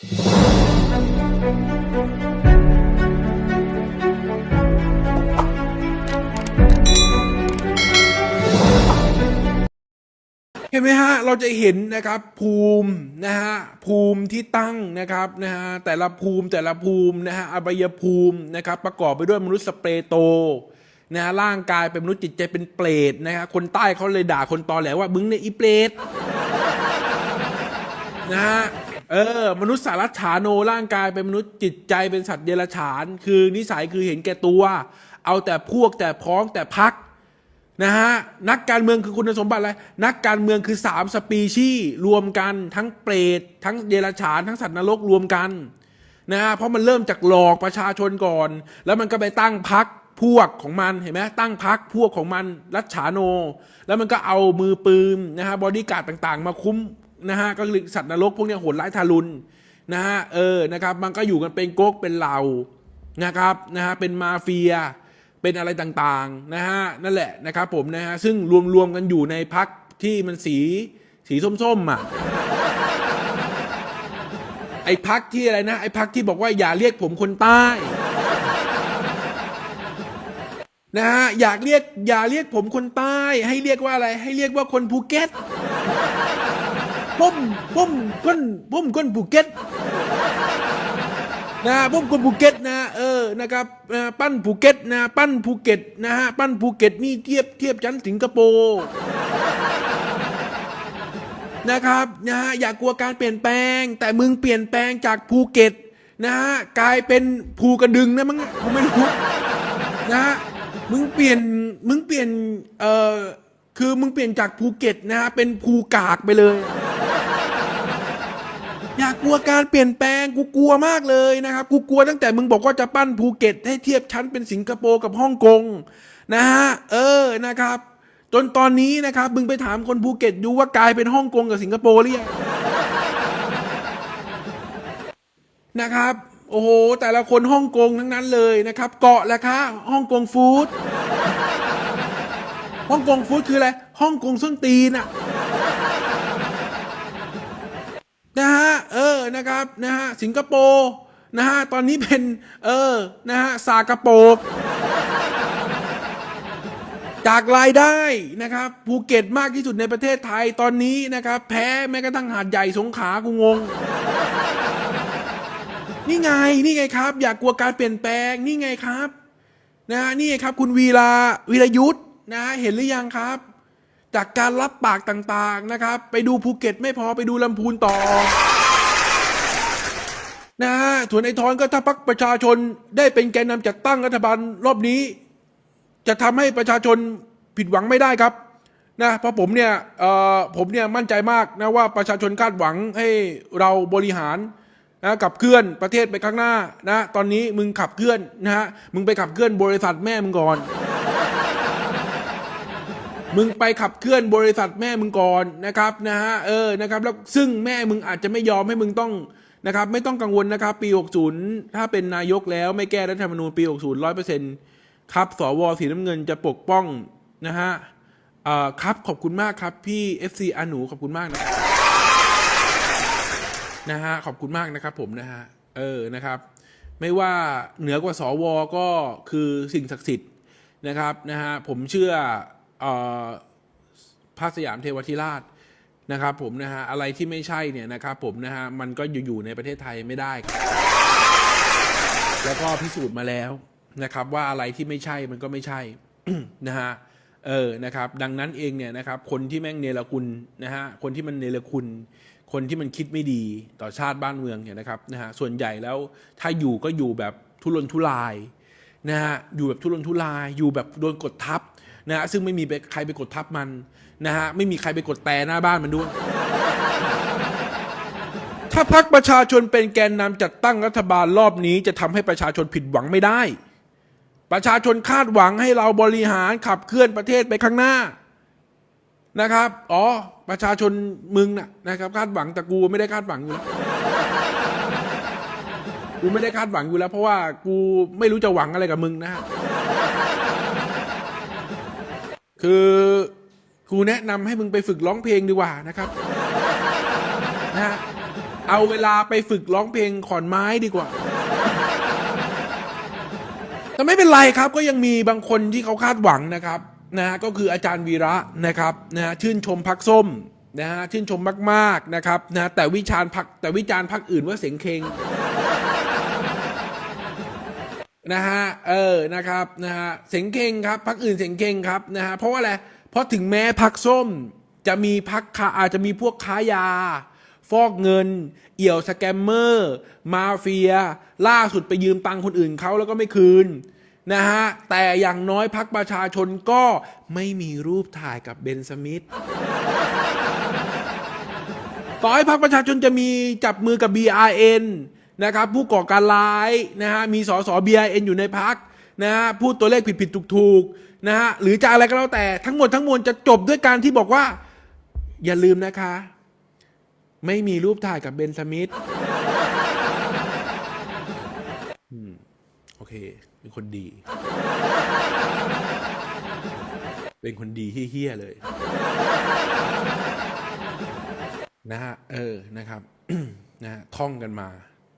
เห็นไหมฮะ เราจะเห็นนะครับภูมินะฮะภูมิที่ตั้งนะครับนะฮะแต่ละภูมิแต่ละภูมินะฮะอบายภูมินะครับประกอบไปด้วยมนุษย์สเปรโตนะฮะร่างกายเป็นมนุษย์จิตใจเป็นเปรตนะฮะคนใต้เขาเลยด่าคนตอแหลว่ามึงเนี่ยอีเปรตนะฮะ เออ มนุษย์สารัชฉาโนร่างกายเป็นมนุษย์จิตใจเป็นสัตว์เดรัจฉาน คือนิสัยคือเห็นแก่ตัว เอาแต่พวกแต่พ้องแต่พักนะฮะนักการเมืองคือคุณสมบัติอะไรนักการเมืองคือสามสปีชีส์รวมกันทั้งเปรตทั้งเดรัจฉานทั้งสัตว์นรกรวมกันนะฮะเพราะมันเริ่มจากหลอกประชาชนก่อน แล้วมันก็ไปตั้งพักพวกของมันเห็นไหมตั้งพักพวกของมันรัชฉาโน แล้วมันก็เอามือปืนนะฮะบอดี้การ์ดต่างๆ มาคุ้ม นะฮะก็คือสัตว์นรกพวกนี้โหดร้ายทารุณนะฮะเออนะครับมันก็อยู่กันเป็นก๊กเป็นเหล่านะครับนะฮะเป็นมาเฟีย เป็นอะไรต่างๆนะฮะนั่นแหละนะครับผมนะฮะซึ่งรวมๆกันอยู่ในพักที่มันสีสีส้มๆอะไอ้พักที่อะไรนะไอ้พักที่บอกว่าอย่าเรียกผมคนใต้นะฮะอยากเรียกอย่าเรียกผมคนใต้ ให้เรียกว่าอะไร ให้เรียกว่าคนภูเก็ต ผมผมคนผมคนภูเก็ตนะผมคนภูเก็ตนะเออนะครับนะปั้นภูเก็ตนะปั้นภูเก็ตนะฮะปั้นภูเก็ตนี่เทียบเทียบชั้นสิงคโปร์นะครับนะฮะอย่ากกลัวการเปลี่ยนแปลง แต่มึงเปลี่ยนแปลงจากภูเก็ตนะฮะกลายเป็นภูกระดึงนะมั้งผมไม่รู้นะฮะมึงเปลี่ยนมึงเปลี่ยนเอ่อคือมึงเปลี่ยนจากภูเก็ตนะฮะเป็นภูกากไปเลย อย่ากลัวการเปลี่ยนแปลงกูกลัวมากเลยนะครับกูกลัวตั้งแต่มึงบอกว่าจะปั้นภูเก็ตให้เทียบชั้นเป็นสิงคโปร์กับฮ่องกงนะฮะเออนะครับ จนตอนนี้นะครับมึงไปถามคนภูเก็ตดูว่ากลายเป็นฮ่องกงกับสิงคโปร์หรือยังนะครับ โอ้โห แต่ละคนฮ่องกงทั้งนั้นเลยนะครับ เกาะแหละคะฮ่องกงฟู้ดฮ่องกงฟู้ดคืออะไรฮ่องกงส้นตีนอะนะฮะ นะครับนะฮะสิงคโปร์นะฮะตอนนี้เป็นเออนะฮะสากโปกจากรายได้นะครับภูเก็ตมากที่สุดในประเทศไทยตอนนี้นะครับ แพ้แม้กระทั่งหาดใหญ่สงขากูงง นี่ไงนี่ไงครับ อย่ากกลัวการเปลี่ยนแปลงนี่ไงครับนะฮะนี่ไงครับ คุณวีลาวีรยุทธ์นะฮะเห็นหรือยังครับ จากการรับปากต่างๆนะครับ ไปดูภูเก็ตไม่พอไปดูลำพูนต่อ นะฮะส่วนไอ้ทอนก็ถ้าพักประชาชนได้เป็นแกนนำจัดตั้งรัฐบาลรอบนี้ จะทำให้ประชาชนผิดหวังไม่ได้ครับนะเพราะผมเนี่ยเออผมเนี่ยมั่นใจมากนะว่าประชาชนคาดหวังให้เราบริหารนะขับเคลื่อนประเทศไปข้างหน้านะตอนนี้มึงขับเคลื่อนนะฮะมึงไปขับเคลื่อนบริษัทแม่มึงก่อน มึงไปขับเคลื่อนบริษัทแม่มึงก่อนนะครับนะฮะเออนะครับแล้วซึ่งแม่มึงอาจจะไม่ยอมให้มึงต้อง นะครับไม่ต้องกังวลนะครับ ปี 60 ถ้าเป็นนายกแล้วไม่แก้รัฐธรรมนูญปี 60ร้อยเปอร์เซ็นต์ครับสวสีน้ำเงินจะปกป้องนะฮะครับขอบคุณมากครับ พี่ FC อาหนูขอบคุณมากนะนะฮะขอบคุณมากนะครับผมนะฮะเออนะครับ ไม่ว่าเหนือกว่าสวก็คือสิ่งศักดิ์สิทธิ์นะครับนะฮะผมเชื่อเอ่อพระสยามเทวทิราช นะครับผมนะฮะอะไรที่ไม่ใช่เนี่ยนะครับผมนะฮะมันก็อยู่ในประเทศไทยไม่ได้ แล้วก็พิสูจน์มาแล้วนะครับ ว่าอะไรที่ไม่ใช่มันก็ไม่ใช่นะฮะเออนะครับ ดังนั้นเองเนี่ยนะครับ คนที่แม่งเนรคุณนะฮะคนที่มันเนรคุณ คนที่มันคิดไม่ดีต่อชาติบ้านเมืองเนี่ยนะครับนะฮะส่วนใหญ่แล้วถ้าอยู่ก็อยู่แบบทุรนทุรายนะฮะอยู่แบบทุรนทุราย อยู่แบบโดนกดทับ นะฮะซึ่งไม่มีใครไปกดทับมันนะฮะไม่มีใครไปกดแต่หน้าบ้านมันด้วย ถ้าพักประชาชนเป็นแกนนำจัดตั้งรัฐบาลรอบนี้ จะทำให้ประชาชนผิดหวังไม่ได้ ประชาชนคาดหวังให้เราบริหารขับเคลื่อนประเทศไปข้างหน้านะครับ อ๋อ ประชาชนมึงน่ะนะครับ คาดหวังแต่กูไม่ได้คาดหวังอยู่แล้ว กูไม่ได้คาดหวังอยู่แล้ว เพราะว่ากูไม่รู้จะหวังอะไรกับมึงนะฮะ คือกูแนะนำให้มึงไปฝึกร้องเพลงดีกว่านะครับนะฮะเอาเวลาไปฝึกร้องเพลงขอนไม้ดีกว่า แต่ไม่เป็นไรครับก็ยังมีบางคนที่เขาคาดหวังนะครับนะฮะก็คืออาจารย์วีระนะครับนะฮะชื่นชมพักส้มนะฮะชื่นชมมาก ๆนะครับนะแต่วิจารณ์พักแต่วิจารณ์พักอื่นว่าเสียงเคง นะฮะเออนะครับนะฮะเสียงเคงครับพักอื่นเสียงเคงครับนะฮะเพราะว่าอะไรเพราะถึงแม้พักส้มจะมีพักคาอาจจะมีพวกค้ายา ฟอกเงิน เอี่ยวสแกมเมอร์ มาเฟีย ล่าสุดไปยืมตังค์คนอื่นเขาแล้วก็ไม่คืนนะฮะแต่อย่างน้อยพักประชาชนก็ไม่มีรูปถ่ายกับเบนสมิธต่อให้พักประชาชนจะมีจับมือกับ BRN นะครับผู้ก่อการร้ายนะฮะมีสส BRN อยู่ในพักนะฮะพูดตัวเลขผิดผิดถูกถูกนะฮะหรือจะอะไรก็แล้วแต่ทั้งหมดทั้งมวลจะจบด้วยการที่บอกว่า อย่าลืมนะคะ ไม่มีรูปถ่ายกับเบนสมิธอืมโอเค เป็นคนดี เป็นคนดีเฮี้ยเลย นะฮะ เออนะครับ นะฮะท่องกันมา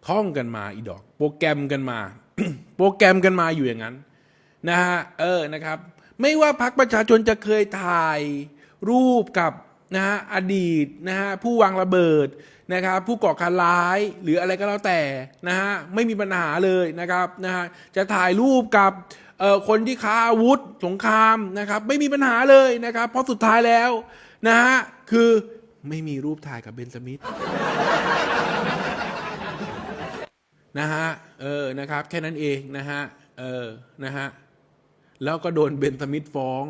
ท่องกันมาอีดอก โปรแกรมกันมา โปรแกรมกันมาอยู่อย่างนั้นนะฮะเออนะครับ ไม่ว่าพักประชาชนจะเคยถ่ายรูปกับนะฮะอดีตนะฮะผู้วางระเบิดนะครับผู้ก่อการร้ายหรืออะไรก็แล้วแต่นะฮะไม่มีปัญหาเลยนะครับนะฮะจะถ่ายรูปกับเอ่อคนที่ค้าอาวุธสงครามนะครับ ไม่มีปัญหาเลยนะครับ เพราะสุดท้ายแล้วนะฮะคือไม่มีรูปถ่ายกับเบนสมิธ นะฮะเออนะครับ แค่นั้นเองนะฮะเออนะฮะแล้วก็โดนเบนสมิธฟ้อง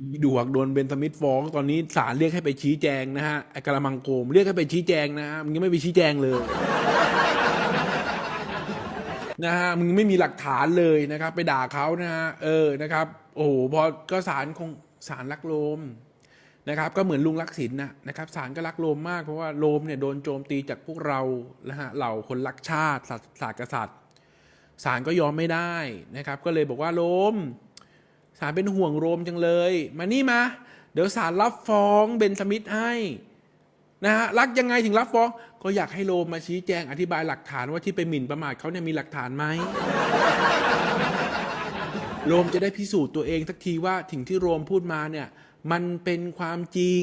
อีดวกโดนเบนสมิธฟ้อง ตอนนี้ศาลเรียกให้ไปชี้แจงนะฮะไอ้กระมังโกมเรียกให้ไปชี้แจงนะฮะมึงยังไม่ไปชี้แจงเลยนะฮะมึงไม่มีหลักฐานเลยนะครับ ไปด่าเขานะฮะเออนะครับ โอ้โหพอก็ศาลคงศาลรักโลม นะครับก็เหมือนลุงรักศิลป์นะนะครับศาลก็รักโลมมากเพราะว่าโลมเนี่ยโดนโจมตีจากพวกเรานะฮะเหล่าคนรักชาติศาสตร์กษัตริย์ศาลก็ยอมไม่ได้นะครับ ก็เลยบอกว่าโลมศาลเป็นห่วงโรมจังเลย มานี่มา เดี๋ยวศาลรับฟ้องเบนสมิธให้นะฮะรักยังไงถึงรับฟ้อง ก็อยากให้โรมมาชี้แจงอธิบายหลักฐานว่าที่ไปหมิ่นประมาทเขาเนี่ยมีหลักฐานไหมโรมจะได้พิสูจน์ตัวเองสักทีว่าถึงที่โรมพูดมาเนี่ย มันเป็นความจริง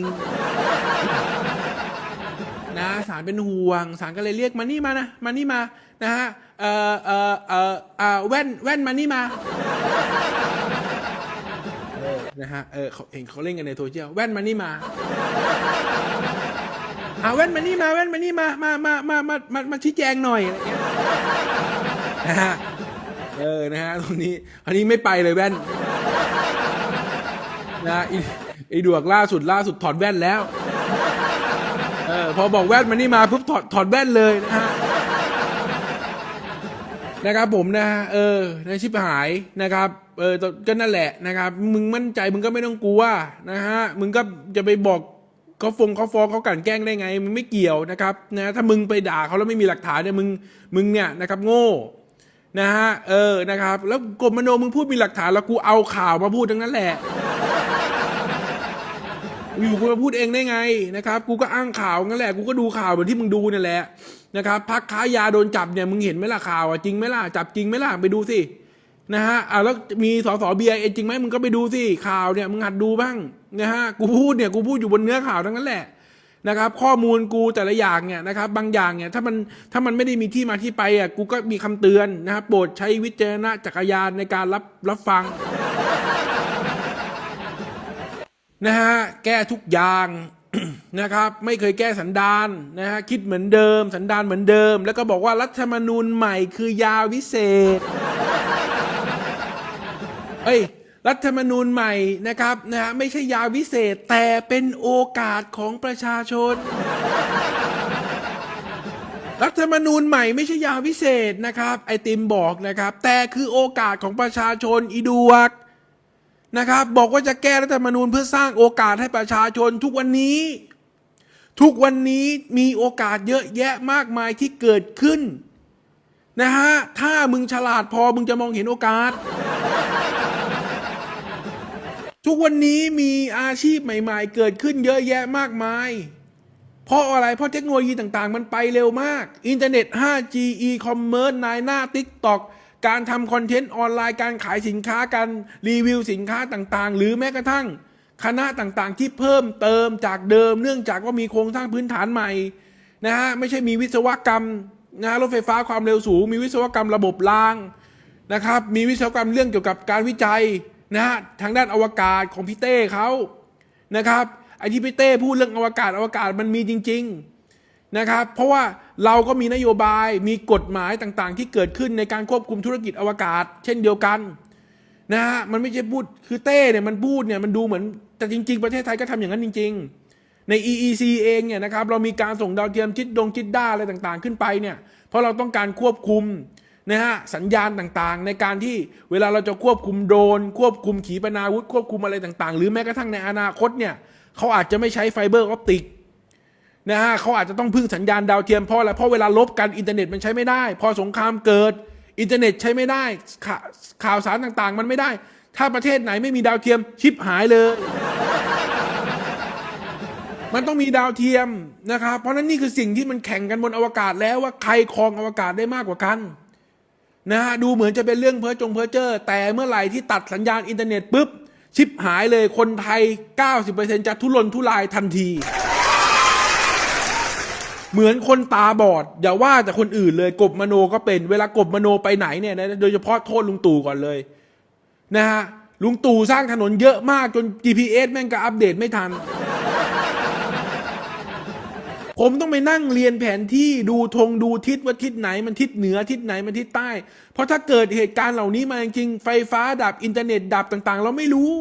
นะศาลเป็นห่วงศาลก็เลยเรียกมานี่มานะมานี่มานะฮะเออเออเออเออแว่นแว่นมานี่มานะฮะเออเขาเห็นเขาเล่นกันในโซเชียลแว่นมานี่มาเอาแว่นมานี่มาแว่นมานี่มามามามามามามาชี้แจงหน่อยอะไรเงี้ยนะฮะเออนะฮะตรงนี้อันนี้ไม่ไปเลยแว่นนะ ไอ้ดวกล่าสุดล่าสุดถอดแว่นแล้วเออพอบอกแว่นมานี่มาปุ๊บถอดถอดแว่นเลยนะฮะนะครับผมนะฮะเออในชิบหายนะครับเออก็นั่นแหละนะครับ มึงมั่นใจมึงก็ไม่ต้องกลัวนะฮะมึงก็จะไปบอกเขาฟงเขาฟ้องเขากลั่นแกล้งได้ไงมึงไม่เกี่ยวนะครับนะถ้ามึงไปด่าเขาแล้วไม่มีหลักฐานเนี่ยมึงมึงเนี่ยนะครับโง่นะฮะเออนะครับ แล้วกบมโนมึงพูดมีหลักฐานแล้วกูเอาข่าวมาพูดทั้งนั้นแหละ อยู่กูมาพูดเองได้ไงนะครับกูก็อ้างข่าวงั้นแหละกูก็ดูข่าวเหมือนที่มึงดูนี่แหละนะครับพักค้ายาโดนจับเนี่ยมึงเห็นไหมล่ะข่าวอะจริงไหมล่ะจับจริงไหมล่ะไปดูสินะฮะอ่าแล้วมีสสเบียเอจริงไหมมึงก็ไปดูสิข่าวเนี่ยมึงหัดดูบ้างนะฮะกูพูดเนี่ยกูพูดอยู่บนเนื้อข่าวทั้งนั้นแหละนะครับข้อมูลกูแต่ละอย่างเนี่ยนะครับบางอย่างเนี่ยถ้ามันถ้ามันไม่ได้มีที่มาที่ไปอะกูก็มีคำเตือนนะครับโปรดใช้วิจารณจักรยานในการรับรับฟัง นะฮะแก้ทุกอย่างนะครับไม่เคยแก้สันดานนะฮะคิดเหมือนเดิม สันดานเหมือนเดิม แล้วก็บอกว่ารัฐธรรมนูญใหม่คือยาวิเศษเอ้ยรัฐธรรมนูญใหม่นะครับนะฮะไม่ใช่ยาวิเศษแต่เป็นโอกาสของประชาชน รัฐธรรมนูญใหม่ไม่ใช่ยาวิเศษนะครับ ไอติมบอกนะครับ แต่คือโอกาสของประชาชนอีดวก นะครับ บอกว่าจะแก้รัฐธรรมนูญเพื่อสร้างโอกาสให้ประชาชนทุกวันนี้ ทุกวันนี้มีโอกาสเยอะแยะมากมายที่เกิดขึ้นนะฮะถ้ามึงฉลาดพอมึงจะมองเห็นโอกาส ทุกวันนี้มีอาชีพใหม่ ๆ เกิดขึ้นเยอะแยะมากมาย เพราะอะไรเพราะเทคโนโลยีต่างๆ มันไปเร็วมาก อินเทอร์เน็ต 5G e-commerce นายหน้า TikTok การทำคอนเทนต์ออนไลน์การขายสินค้าการรีวิวสินค้าต่างๆ หรือแม้กระทั่งคณะต่างๆ ที่เพิ่มเติมจากเดิม เนื่องจากว่ามีโครงสร้างพื้นฐานใหม่นะฮะไม่ใช่มีวิศวกรรมนะฮะรถไฟฟ้าความเร็วสูง มีวิศวกรรมระบบรางนะครับมีวิศวกรรมเรื่องเกี่ยวกับการวิจัยนะฮะทางด้านอวกาศของพี่เต้เขานะครับไอที่พี่เต้พูดเรื่องอวกาศอวกาศมันมีจริง ๆนะครับ เพราะว่า เราก็มีนโยบายมีกฎหมายต่างๆ ที่เกิดขึ้นในการควบคุมธุรกิจอวกาศ เช่นเดียวกันนะฮะมันไม่ใช่พูดคือเต้เนี่ยมันพูดเนี่ยมันดูเหมือนแต่จริง ๆ ประเทศไทยก็ทำอย่างนั้นจริง ๆ ใน EEC เองเนี่ยนะครับเรามีการส่งดาวเทียมจิดดงจิดด้าอะไรต่างๆ ขึ้นไปเนี่ยเพราะเราต้องการควบคุมนะฮะสัญญาณต่างๆ ในการที่เวลาเราจะควบคุมโดรนควบคุมขีปนาวุธควบคุมอะไรต่างๆ หรือแม้กระทั่งในอนาคตเนี่ยเขาอาจจะไม่ใช้ไฟเบอร์ออปติก นะฮะเขาอาจจะต้องพึ่งสัญญาณดาวเทียมเพราะอะไรเพราะเวลาลบกันอินเทอร์เน็ตมันใช้ไม่ได้ พอสงครามเกิดอินเทอร์เน็ตใช้ไม่ได้ข่าข่าวสารต่างๆ มันไม่ได้ ถ้าประเทศไหนไม่มีดาวเทียมชิปหายเลย มันต้องมีดาวเทียมนะครับเพราะฉะนั้นนี่คือสิ่งที่มันแข่งกันบนอวกาศแล้วว่าใครครองอวกาศได้มากกว่ากันนะฮะดูเหมือนจะเป็นเรื่องเพ้อจงเพ้อเจ้อแต่เมื่อไหร่ที่ตัดสัญญาณอินเทอร์เน็ตปุ๊บชิปหายเลยคนไทย 90%จะทุรนทุรายทันที เหมือนคนตาบอด อย่าว่าแต่คนอื่นเลยกบมโนก็เป็นเวลากบมโนไปไหนเนี่ยนะโดยเฉพาะโทษลุงตู่ก่อนเลย นะฮะลุงตู่สร้างถนนเยอะมากจน GPS แม่งก็อัปเดตไม่ทัน ผมต้องไปนั่งเรียนแผนที่ดูธงดูทิศว่าทิศไหนมันทิศเหนือทิศไหนมันทิศใต้ เพราะถ้าเกิดเหตุการณ์เหล่านี้มาจริงไฟฟ้าดับอินเทอร์เน็ตดับต่าง ๆ เราไม่รู้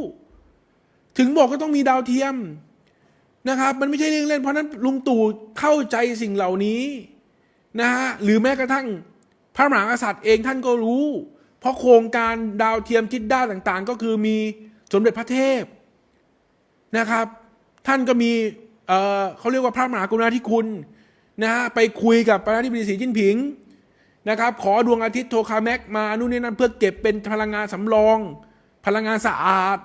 ถึงบอกก็ต้องมีดาวเทียม นะครับ มันไม่ใช่เรื่องเล่น เพราะนั้นลุงตู่เข้าใจสิ่งเหล่านี้นะฮะหรือแม้กระทั่งพระมหากษัตริย์เองท่านก็รู้ เพราะโครงการดาวเทียมจิดด้าต่างๆ ก็คือมีสมเด็จพระเทพนะครับ ท่านก็มีเออเขาเรียกว่าพระมหากรุณาธิคุณนะฮะไปคุยกับประธานาธิบดีสีจิ้นผิงนะครับ ขอดวงอาทิตย์โทคาแม็กมานู่นนี่นั่นเพื่อเก็บเป็นพลังงานสำรอง พลังงานสะอาด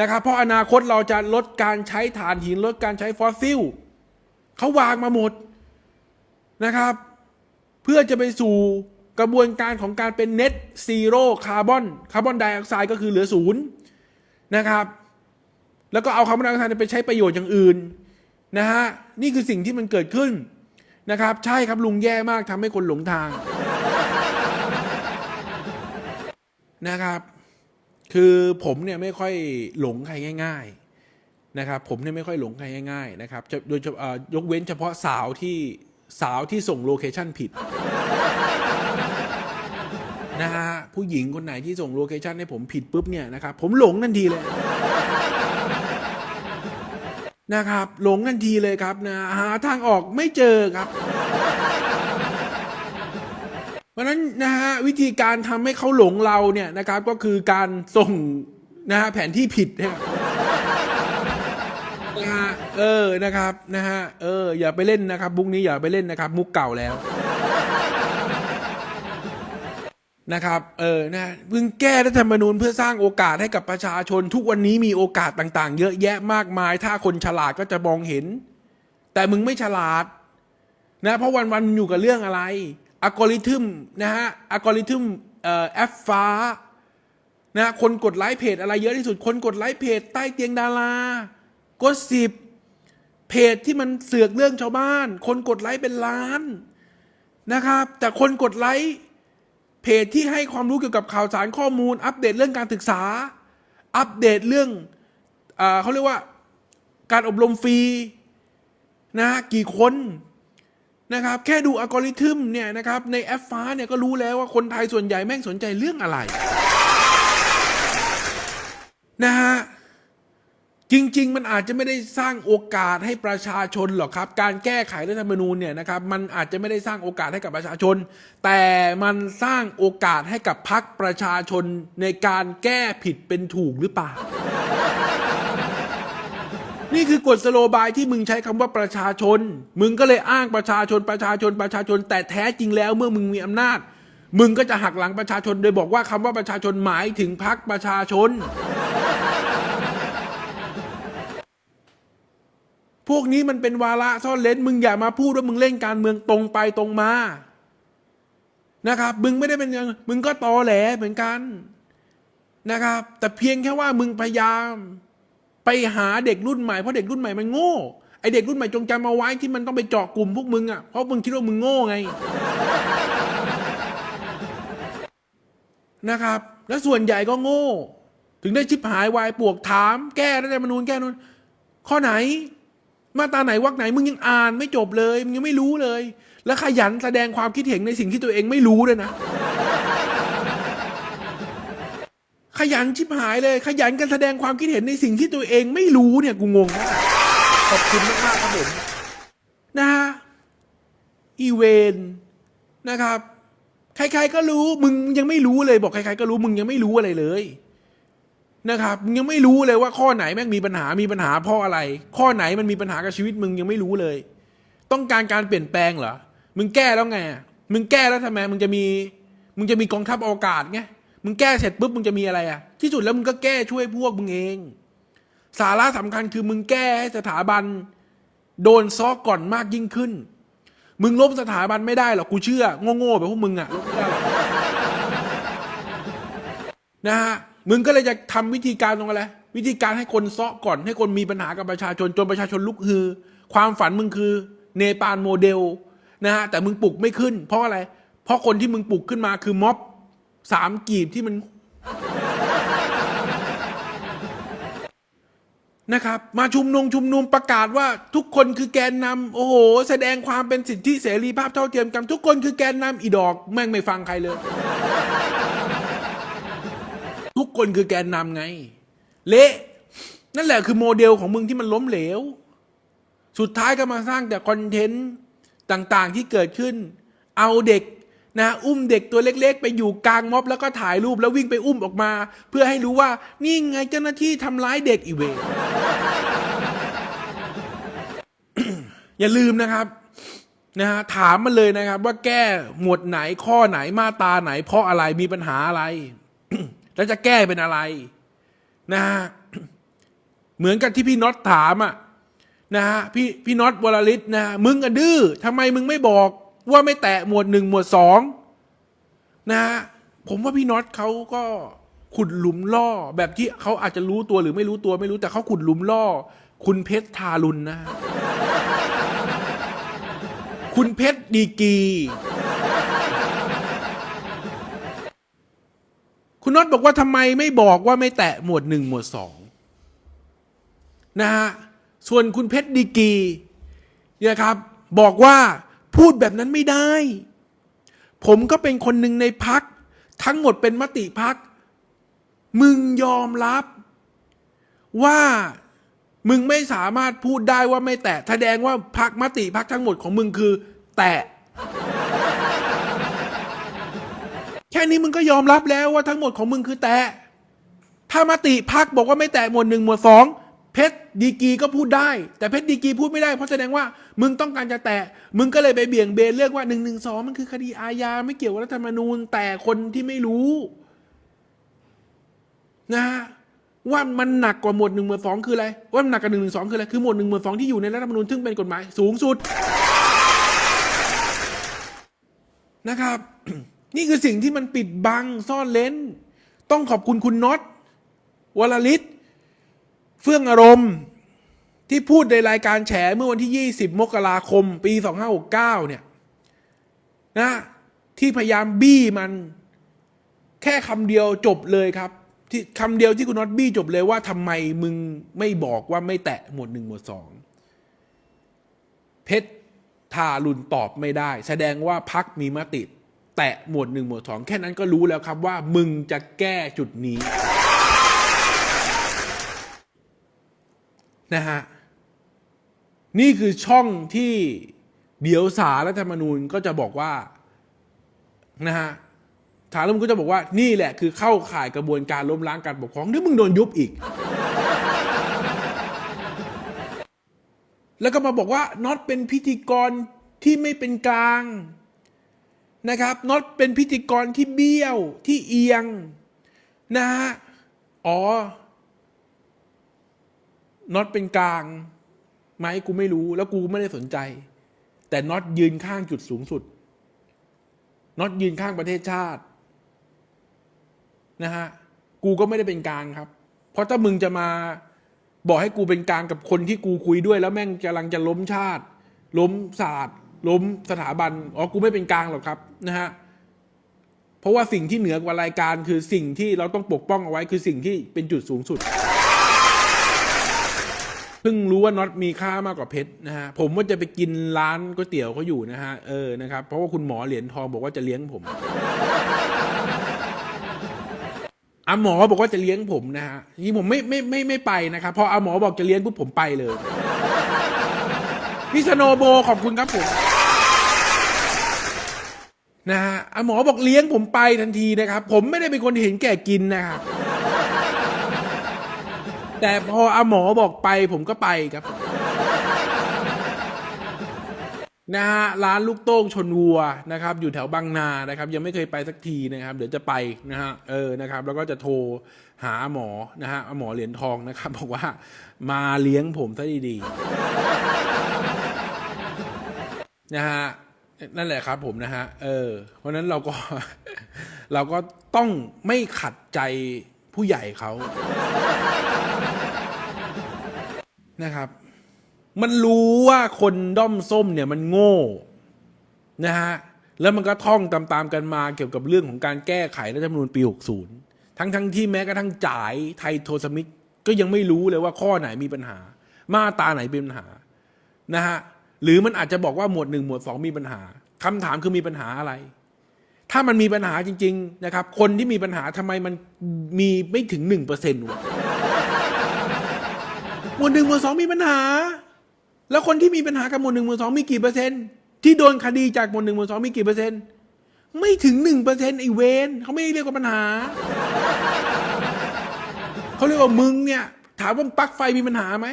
นะครับ เพราะอนาคตเราจะลดการใช้ถ่านหินลดการใช้ฟอสซิลเขาวางมาหมดนะครับ เพื่อจะไปสู่กระบวนการของการเป็นเน็ตซีโร่คาร์บอนคาร์บอนไดออกไซด์ก็คือเหลือศูนย์นะครับ แล้วก็เอาคาร์บอนไดออกไซด์ไปใช้ประโยชน์อย่างอื่นนะฮะนี่คือสิ่งที่มันเกิดขึ้นนะครับ ใช่ครับลุงแย่มากทำให้คนหลงทางนะครับ คือผมเนี่ยไม่ค่อยหลงใครง่าย ๆนะครับ ผมเนี่ยไม่ค่อยหลงใครง่ายๆนะครับโดยยกเว้นเฉพาะสาวที่สาวที่ส่งโลเคชันผิดนะฮะผู้หญิงคนไหนที่ส่งโลเคชันให้ผมผิดปุ๊บเนี่ยนะครับผมหลงทันทีเลยนะครับ หลงทันทีเลยครับนะหาทางออกไม่เจอครับ เพราะนั้นนะฮะวิธีการทำให้เขาหลงเราเนี่ยนะครับก็คือการส่งนะฮะแผนที่ผิดเนี่ยนะฮะเออนะครับนะฮะเอออย่าไปเล่นนะครับมุกนี้อย่าไปเล่นนะครับ มุกเก่าแล้วนะครับ เออ นะเพิ่งแก้รัฐธรรมนูญเพื่อสร้างโอกาสให้กับประชาชน ทุกวันนี้มีโอกาสต่าง ๆ เยอะแยะมากมาย ถ้าคนฉลาดก็จะมองเห็น แต่มึงไม่ฉลาด นะ เพราะวันวันๆอยู่กับเรื่องอะไร อัลกอริทึมนะฮะอัลกอริทึมเอ่อแอปฟ้านะคนกดไลค์เพจอะไรเยอะที่สุด คนกดไลค์เพจใต้เตียงดารากดสิบเพจที่มันเสือกเรื่องชาวบ้าน คนกดไลค์เป็นล้านนะครับ แต่คนกดไลค์เพจที่ให้ความรู้เกี่ยวกับข่าวสารข้อมูล อัปเดตเรื่องการศึกษา อัปเดตเรื่องอเขาเรียกว่า การอบรมฟรีนะฮะกี่คน นะครับแค่ดูอัลกอริทึมเนี่ยนะครับในแอปฟ้าเนี่ยก็รู้แล้วว่าคนไทยส่วนใหญ่แม่งสนใจเรื่องอะไรนะฮะจริง ๆ มันอาจจะไม่ได้สร้างโอกาสให้ประชาชนหรอกครับ การแก้ไขรัฐธรรมนูญเนี่ยนะครับมันอาจจะไม่ได้สร้างโอกาสให้กับประชาชน แต่มันสร้างโอกาสให้กับพรรคประชาชนในการแก้ผิดเป็นถูกหรือเปล่า นี่คือกฎสโลบายที่มึงใช้คำว่าประชาชน มึงก็เลยอ้างประชาชนประชาชนประชาชน แต่แท้จริงแล้วเมื่อมึงมีอำนาจ มึงก็จะหักหลังประชาชนโดยบอกว่าคำว่าประชาชนหมายถึงพรรคประชาชน พวกนี้มันเป็นวาระซ่อนเลนมึงอย่ามาพูดว่ามึงเล่นการเมืองตรงไปตรงมานะครับ มึงไม่ได้เป็นย่างมึงก็ตอแหลเหมือนกันนะครับ แต่เพียงแค่ว่ามึงพยายาม ไปหาเด็กรุ่นใหม่เพราะเด็กรุ่นใหม่มันโง่ไอเด็กรุ่นใหม่จงจำเอาไว้ที่มันต้องไปเจาะกลุ่มพวกมึงอะเพราะมึงคิดว่ามึงโง่ไงนะครับ แล้วส่วนใหญ่ก็โง่ ถึงได้ชิบหายวายปวกถาม แก้รัฐธรรมนูญแก้นู้นข้อไหน มาตราไหนวรรคไหนมึงยังอ่านไม่จบเลย มึงยังไม่รู้เลย แล้วขยันแสดงความคิดเห็นในสิ่งที่ตัวเองไม่รู้ด้วยนะ ขยันชิบหายเลย ขยันกันแสดงความคิดเห็นในสิ่งที่ตัวเองไม่รู้เนี่ยกูงงมากขอบคุณมากมากๆครับผมนะฮะอีเวนนะครับใครๆก็รู้มึงยังไม่รู้เลยบอกใครๆก็รู้มึงยังไม่รู้อะไรเลยนะครับมึงยังไม่รู้เลยว่าข้อไหนแม่งมีปัญหามีปัญหาเพราะอะไร ข้อไหนมันมีปัญหากับชีวิตมึงยังไม่รู้เลย ต้องการการเปลี่ยนแปลงเหรอมึงแก้แล้วไงมึงแก้แล้วทำไมมึงจะมี มึงจะมีกองทัพอากาศไง มึงแก้เสร็จปุ๊บมึงจะมีอะไรอะ ที่สุดแล้วมึงก็แก้ช่วยพวกมึงเอง สาระสำคัญคือมึงแก้ให้สถาบัน โดนซอกก่อนมากยิ่งขึ้น มึงล้มสถาบันไม่ได้หรอกกูเชื่อโง่ๆแบบพวกมึงอะล้มไม่ได้หรอกนะฮะมึงก็เลยจะทำวิธีการตรงอะไรวิธีการให้คนซาะก่อน ให้คนมีปัญหากับประชาชนจนประชาชนลุกฮือ ความฝันมึงคือเนปาลโมเดลนะฮะแต่มึงปลุกไม่ขึ้น เพราะอะไร เพราะคนที่มึงปลุกขึ้นมาคือม็อบ สามกีบที่มัน นะครับ มาชุมนุมชุมนุมประกาศว่าทุกคนคือแกนนำโอ้โห แสดงความเป็นสิทธิเสรีภาพเท่าเทียมกัน ทุกคนคือแกนนำอีดอก แม่งไม่ฟังใครเลย ทุกคนคือแกนนำไง เละนั่นแหละคือโมเดลของมึงที่มันล้มเหลว สุดท้ายก็มาสร้างแต่คอนเทนต์ต่างๆที่เกิดขึ้น เอาเด็ก นะอุ้มเด็กตัวเล็ก ๆ ไปอยู่กลางม็อบแล้วก็ถ่ายรูปแล้ววิ่งไปอุ้มออกมา เพื่อให้รู้ว่านี่ไงเจ้าหน้าที่ทำร้ายเด็กอีเวนอย่าลืมนะครับนะฮะถามมันเลยนะครับ ว่าแก้หมวดไหนข้อไหนมาตราไหน เพราะอะไรมีปัญหาอะไร แล้วจะแก้เป็นอะไร นะฮะเหมือนกับที่พี่น็อตถามอะนะฮะพี่พี่น็อตวรลิศนะฮะมึงอะดื้อทำไมมึงไม่บอก ว่าไม่แตะหมวดหนึ่งหมวดสองนะฮะผมว่าพี่น็อตเขาก็ขุดหลุมล่อ แบบที่เขาอาจจะรู้ตัวหรือไม่รู้ตัวไม่รู้แต่เขาขุดหลุมล่อ คุณเพชรทารุณนะ คุณเพชรดีกี คุณน็อตบอกว่าทำไมไม่บอกว่าไม่แตะหมวดหนึ่งหมวดสองนะฮะส่วนคุณเพชรดีกีเนี่ยครับ บอกว่า พูดแบบนั้นไม่ได้ ผมก็เป็นคนหนึ่งในพัก ทั้งหมดเป็นมติพัก มึงยอมรับ ว่ามึงไม่สามารถพูดได้ว่าไม่แตะแสดงว่าพักมติพักทั้งหมดของมึงคือ แตะ แค่นี้มึงก็ยอมรับแล้วว่าทั้งหมดของมึงคือแตะ ถ้ามติพักบอกว่าไม่แตะหมวดหนึ่งหมวดสองเพชร ดีกีก็พูดได้ แต่เพชรดีกีพูดไม่ได้เพราะแสดงว่ามึงต้องการจะแตะ มึงก็เลยไปเบี่ยงเบนเรื่องว่าหนึ่งหนึ่งสองมันคือคดีอาญาไม่เกี่ยวกับรัฐธรรมนูญ แต่คนที่ไม่รู้นะฮะว่ามันหนักกว่าหมวดหนึ่งหมวดสองคืออะไร ว่ามันหนักกว่าหนึ่งหนึ่งสองคืออะไร คือหมวดหนึ่งหมวดสองที่อยู่ในรัฐธรรมนูญซึ่งเป็นกฎหมายสูงสุดนะครับ นี่คือสิ่งที่มันปิดบังซ่อนเลนต้องขอบคุณคุณน็อตวลลิศ เฟื่องอารมณ์ที่พูดในรายการแฉเมื่อวันที่ 20 มกราคม ปี 2569 เนี่ยนะที่พยายามบี้มันแค่คำเดียวจบเลยครับ ที่คำเดียวที่คุณน็อตบี้จบเลยว่าทำไมมึงไม่บอกว่าไม่แตะหมวดหนึ่งหมวดสองเพชรทารุณตอบไม่ได้ แสดงว่าพักมีมติ แตะหมวดหนึ่งหมวดสองแค่นั้นก็รู้แล้วครับว่ามึงจะแก้จุดนี้ นะฮะ นี่คือช่องที่เดี๋ยวสารรัฐธรรมนูญก็จะบอกว่านะฮะสารรัฐธรรมนูญก็จะบอกว่านี่แหละคือเข้าข่ายกระบวนการล้มล้างการปกครองเดี๋ยวมึงโดนยุบอีก แล้วก็มาบอกว่าน็อตเป็นพิธีกรที่ไม่เป็นกลางนะครับน็อตเป็นพิธีกรที่เบี้ยวที่เอียงนะฮะอ๋อ น็อตเป็นกลางไหมกูไม่รู้แล้วกูไม่ได้สนใจ แต่น็อตยืนข้างจุดสูงสุดน็อตยืนข้างประเทศชาตินะฮะกูก็ไม่ได้เป็นกลางครับ เพราะถ้ามึงจะมาบอกให้กูเป็นกลางกับคนที่กูคุยด้วย แล้วแม่งกำลังจะล้มชาติ ล้มศาสตร์ ล้มสถาบันอ๋อกูไม่เป็นกลางหรอกครับนะฮะเพราะว่าสิ่งที่เหนือกว่ารายการคือสิ่งที่เราต้องปกป้องเอาไว้คือสิ่งที่เป็นจุดสูงสุด พิ่งรู้ว่าน็อตมีค่ามากกว่าเพชรนะฮะผมว่าจะไปกินร้านก๋วยเตี๋ยวเขาอยู่นะฮะเออนะครับเพราะว่าคุณหมอเหรียญทองบอกว่าจะเลี้ยงผมอาหมอบอกว่าจะเลี้ยงผมนะฮะนี่ผมไม่ไม่ไม่ไม่ไปนะครับพออาหมอบอกจะเลี้ยงปุ๊บผมไปเลยพี่สโนโบขอบคุณครับผมนะฮะอาหมอบอกเลี้ยงผมไปทันทีนะครับ ผมไม่ได้เป็นคนเห็นแก่กินนะครับ แต่พออาหมอบอกไปผมก็ไปครับ นะฮะร้านลูกโต้งชนวัวนะครับ อยู่แถวบางนานะครับ ยังไม่เคยไปสักทีนะครับ เดี๋ยวจะไปนะฮะเออนะครับ แล้วก็จะโทรหาหมอนะฮะหมอเหรียญทองนะครับ บอกว่ามาเลี้ยงผมซะดีๆนะฮะนั่นแหละครับผมนะฮะ เออ เพราะฉะนั้นเราก็ เราก็ต้องไม่ขัดใจผู้ใหญ่เขา นะครับ มันรู้ว่าคนด้อมส้มเนี่ยมันโง่นะฮะแล้วมันก็ท่องตามๆกันมาเกี่ยวกับเรื่องของการแก้ไขรัฐธรรมนูญปี 60 ทั้งทั้งๆที่แม้กระทั่งจ่ายไทยโทสมิธก็ยังไม่รู้เลยว่าข้อไหนมีปัญหา มาตาไหนเป็นปัญหานะฮะหรือมันอาจจะบอกว่าหมวดหนึ่งหมวดสองมีปัญหาคำถามคือมีปัญหาอะไร ถ้ามันมีปัญหาจริง ๆ นะครับ คนที่มีปัญหาทำไมมันมีไม่ถึงหนึ่งเปอร์เซ็นต์วะ วดหนึ่งหมวดสองมีปัญหา แล้วคนที่มีปัญหากับหมวดหนึ่งหมวดสองมีกี่เปอร์เซ็นต์ที่โดนคดีจากหมวดหนึ่งหมวดสองมีกี่เปอร์เซ็นต์ไม่ถึงหนึ่งเปอร์เซ็นต์ไอเวนเขาไม่ได้เรียกว่าปัญหาเขาเรียกว่ามึงเนี่ย ถามว่าปลั๊กไฟมีปัญหาไหม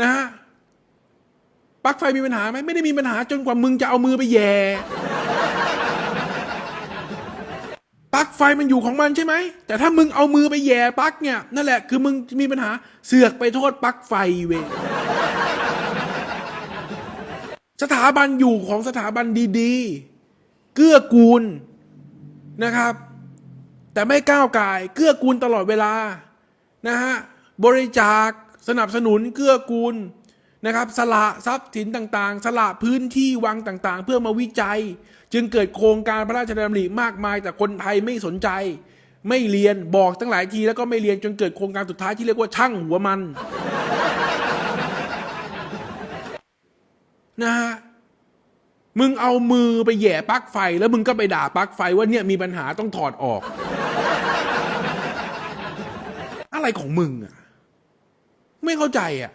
นะฮะปลั๊กไฟมีปัญหาไหมไม่ได้มีปัญหาจนกว่ามึงจะเอามือไปแย่ ปลั๊กไฟมันอยู่ของมันใช่ไหม แต่ถ้ามึงเอามือไปแย่ปลั๊กเนี่ยนั่นแหละคือมึงมีปัญหาเสือกไปโทษปลั๊กไฟเวสถาบันอยู่ของสถาบันดีๆ เกื้อกูลนะครับ แต่ไม่ก้าวไก่เกื้อกูลตลอดเวลานะฮะบริจาคสนับสนุนเกื้อกูลนะครับ สละทรัพย์สินต่างๆ สละพื้นที่วังต่างๆ เพื่อมาวิจัย จึงเกิดโครงการพระราชดำริมากมาย แต่คนไทยไม่สนใจ ไม่เรียนบอกตั้งหลายทีแล้วก็ไม่เรียนจนเกิดโครงการสุดท้ายที่เรียกว่าช่างหัวมันนะฮะมึงเอามือไปแย่ปลั๊กไฟ แล้วมึงก็ไปด่าปลั๊กไฟว่าเนี่ยมีปัญหาต้องถอดออก อะไรของมึงอะ ไม่เข้าใจอะ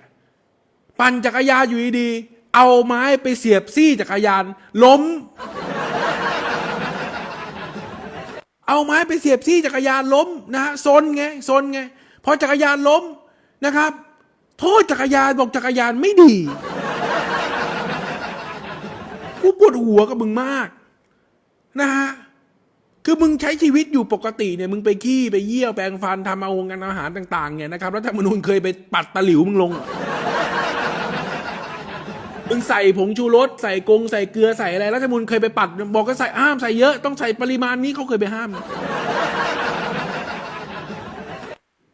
ปั่นจักรยานอยู่ดี เอาไม้ไปเสียบซี่จักรยาน ล้ม เอาไม้ไปเสียบซี่จักรยานล้มนะฮะซนไงซนไงพอจักรยานล้มนะครับ โทษจักรยานบอกจักรยานไม่ดีกูปวดหัวกับมึงมาก นะฮะคือมึงใช้ชีวิตอยู่ปกติเนี่ยมึงไปขี้ไปเยี่ยวแปรงฟันทำเอางานอาหารต่างๆเนี่ยนะครับแล้วถ้ามึงเคยไปปัดตะหลิวมึงลง มึงใส่ผงชูรสใส่กงใส่เกลือใส่อะไรแล้วถ้ามึงเคยไปปัด บอกก็ใส่ห้ามใส่เยอะต้องใส่ปริมาณนี้เขาเคยไปห้าม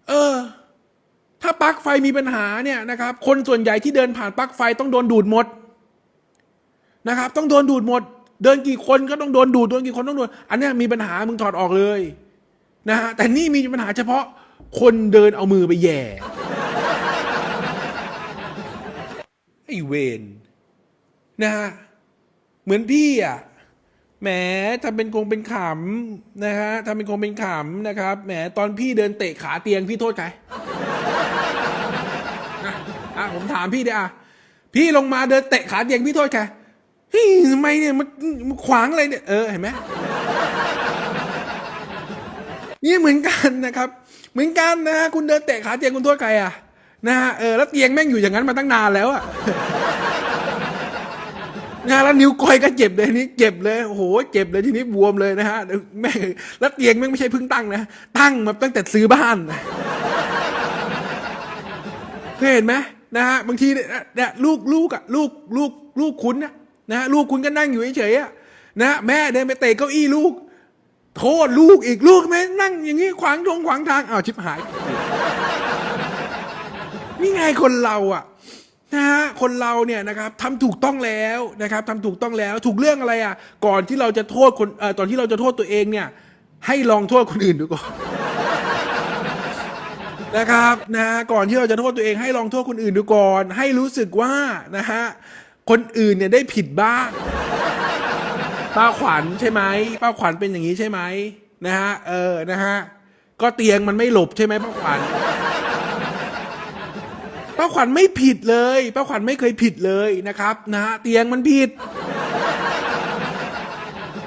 เออ ถ้าปลั๊กไฟมีปัญหาเนี่ยนะครับ คนส่วนใหญ่ที่เดินผ่านปลั๊กไฟต้องโดนดูดหมดนะครับ ต้องโดนดูดหมด เดินกี่คนก็ต้องโดนดูดโดนกี่คนต้องโดน อันนี้มีปัญหามึงถอดออกเลยนะฮะแต่นี่มีปัญหาเฉพาะคนเดินเอามือไปแย่ ไอ้เวนนะฮะเหมือนพี่อะแหมทำเป็นคงเป็นขำนะฮะทำเป็นคงเป็นขำนะครับแหมตอนพี่เดินเตะขาเตียงพี่โทษใครอะผมถามพี่ดิอะพี่ลงมาเดินเตะขาเตียงพี่โทษใครเฮ้ยทำไมเนี่ยมันมันขวางอะไรเนี่ยเออเห็นไหมนี่เหมือนกันนะครับ เหมือนกันนะฮะคุณเดินเตะขาเตียงคุณโทษใครอะ นะฮะเออแล้วเตียงแม่งอยู่อย่างนั้นมาตั้งนานแล้วอะนะแล้วนิ้วก้อยก็เจ็บเลยนี่เจ็บเลยโอ้โหเจ็บเลยทีนี้บวมเลยนะฮะแม่งแล้วเตียงแม่งไม่ใช่เพิ่งตั้งนะตั้งมาตั้งแต่ซื้อบ้านเคยเห็นไหมนะฮะบางทีเนี่ยลูกลูกอะลูกลูกลูกคุณนะนะฮะลูกคุณก็นั่งอยู่เฉยๆอะนะฮะแม่เดินไปเตะเก้าอี้ลูก โทษลูกอีกลูกแม่นั่งอย่างนี้ขวางทงขวางทางอ้าวชิบหาย นี่ไงคนเราอะนะฮะคนเราเนี่ยนะครับทำถูกต้องแล้วนะครับทำถูกต้องแล้วถูกเรื่องอะไรอะ ก่อนที่เราจะโทษคนเอ่อตอนที่เราจะโทษตัวเองเนี่ย ให้ลองโทษคนอื่นดูก่อนนะครับนะก่อนที่เราจะโทษตัวเองให้ลองโทษคนอื่นดูก่อน ให้รู้สึกว่านะฮะคนอื่นเนี่ยได้ผิดบ้างป้าขวัญใช่ไหมป้าขวัญเป็นอย่างนี้ใช่ไหมนะฮะเออนะฮะก็เตียงมันไม่หลบใช่ไหมป้าขวัญ ป้าขวัญไม่ผิดเลยป้าขวัญไม่เคยผิดเลยนะครับนะฮะเตียงมันผิด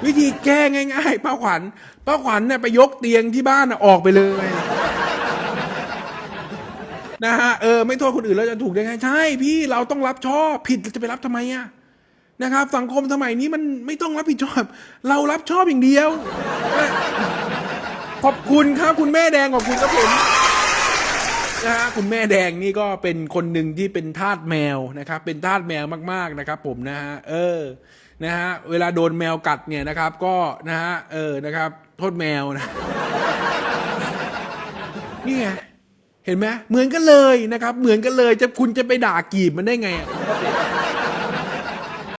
วิธีแก้ง่ายๆป้าขวัญป้าขวัญเนี่ยไปยกเตียงที่บ้านน่ะออกไปเลยนะฮะเออไม่โทษคนอื่นแล้วจะถูกได้ไงใช่ พี่เราต้องรับชอบผิดจะไปรับทำไมอะนะครับ สังคมสมัยนี้มันไม่ต้องรับผิดชอบ เรารับชอบอย่างเดียว ขอบคุณครับคุณแม่แดงขอบคุณครับผม นะฮะคุณแม่แดงนี่ก็เป็นคนหนึ่งที่เป็นทาสแมวนะครับ เป็นทาสแมวมากๆนะครับ ผมนะฮะเออนะฮะเวลาโดนแมวกัดเนี่ยนะครับ ก็นะฮะเออนะครับ โทษแมวนะนี่ไงเห็นไหมเหมือนกันเลยนะครับ เหมือนกันเลยจะคุณจะไปด่ากีบมันได้ไงอะ